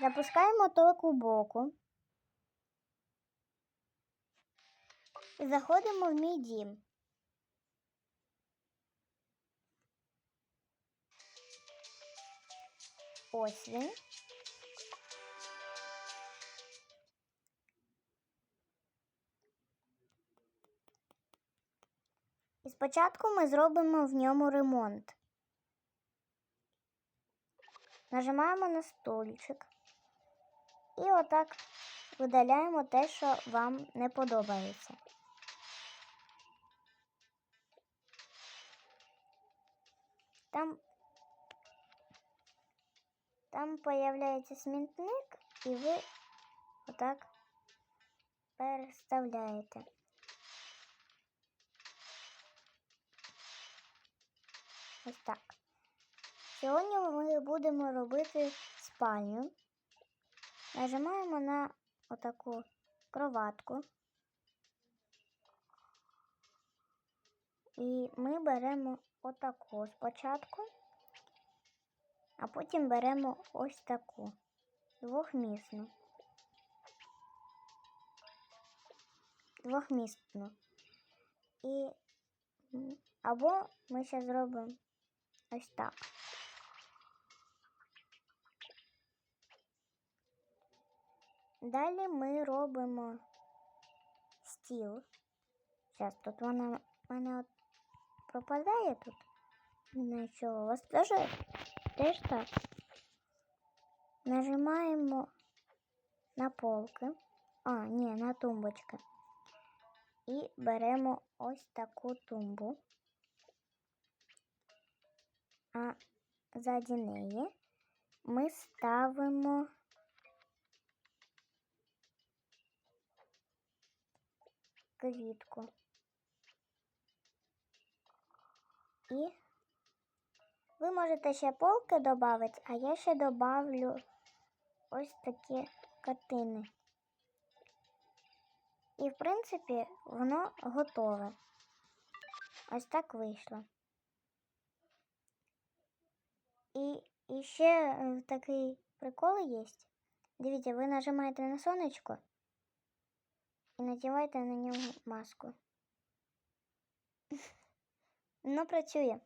Запускаємо у боку. Заходимо в мій дім. Ось він. І спочатку ми зробимо в ньому ремонт. Нажимаємо на стульчик. І отак видаляємо те, що вам не подобається. Там, там появляється смітник, і ви отак переставляєте. Ось так. Сьогодні ми будемо робити спальню. Нажимаємо на отаку кроватку. І ми беремо отаку спочатку, а потім беремо ось таку двохмісну. Двохмісну. І або ми ще зробимо ось так. Далі ми робимо стіл. Зараз тут вона в мене от пропадає тут. Нічого, у вас теж, теж так. Нажимаємо на полки. А, ні, на тумбочки. І беремо ось таку тумбу. А ззаді неї ми ставимо квітку. І ви можете ще полки додати, а я ще добавлю ось такі картини. І, в принципі, воно готове. Ось так вийшло. І, і ще е, такий прикол є. Дивіться, ви нажимаєте на сонечко і надівайте на нього маску. Воно працює.